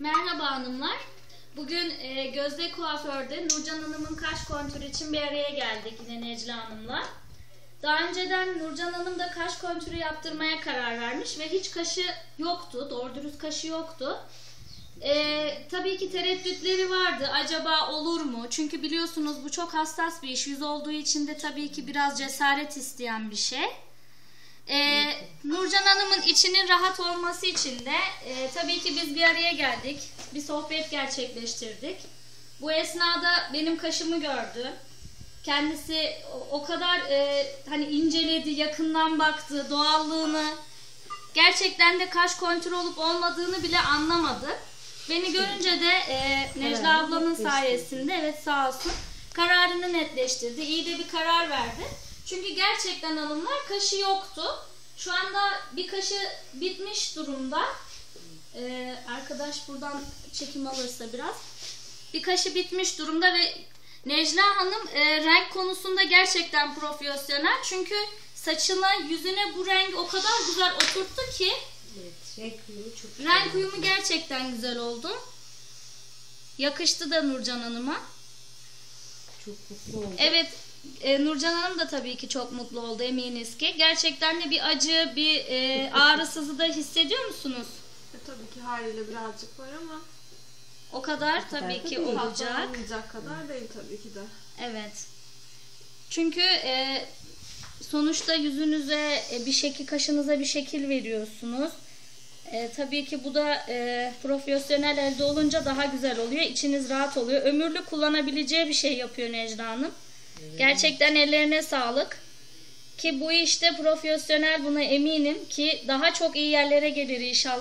Merhaba hanımlar. Bugün e, Gözde Kuaför'de Nurcan Hanım'ın kaş kontürü için bir araya geldik yine Necla Hanım'la. Daha önceden Nurcan Hanım da kaş kontürü yaptırmaya karar vermiş ve hiç kaşı yoktu. Doğru dürüst kaşı yoktu. E, tabii ki tereddütleri vardı. Acaba olur mu? Çünkü biliyorsunuz bu çok hassas bir iş. Yüz olduğu için de tabii ki biraz cesaret isteyen bir şey. Nurcan Hanım'ın içinin rahat olması için de e, tabii ki biz bir araya geldik. Bir sohbet gerçekleştirdik. Bu esnada benim kaşımı gördü. Kendisi o- kadar e, hani inceledi, yakından baktı, doğallığını. Gerçekten de kaş kontür olup olmadığını bile anlamadı. Beni görünce de e, Necla ablamın sayesinde evet sağ olsun kararını netleştirdi. İyi de bir karar verdi. Çünkü gerçekten hanımlar kaşı yoktu. Şu anda bir kaşı bitmiş durumda. Ee, arkadaş buradan çekim alırsa biraz. Bir kaşı bitmiş durumda ve Necla Hanım e, renk konusunda gerçekten profesyonel. Çünkü saçına, yüzüne bu renk o kadar güzel oturttu ki Evet, renk uyumu çok renk uyumu gerçekten güzel oldu. Yakıştı da Nurcan Hanım'a. çok mutlu oldum. Evet, e, Nurcan Hanım da tabii ki çok mutlu oldu eminiz ki. Gerçekten de bir acı, bir e, ağrısızı da hissediyor musunuz? E, tabii ki haliyle birazcık var ama O kadar kadar tabii da ki değil. olacak. katlanılmayacak kadar değil tabii ki de. Evet. Çünkü e, sonuçta yüzünüze e, bir şekil, kaşınıza bir şekil veriyorsunuz. E, tabii ki bu da e, profesyonel elde olunca daha güzel oluyor. İçiniz rahat oluyor. Ömürlük kullanabileceği bir şey yapıyor Necla Hanım. Gerçekten ellerine sağlık. Ki bu işte profesyonel buna eminim ki daha çok iyi yerlere gelir inşallah.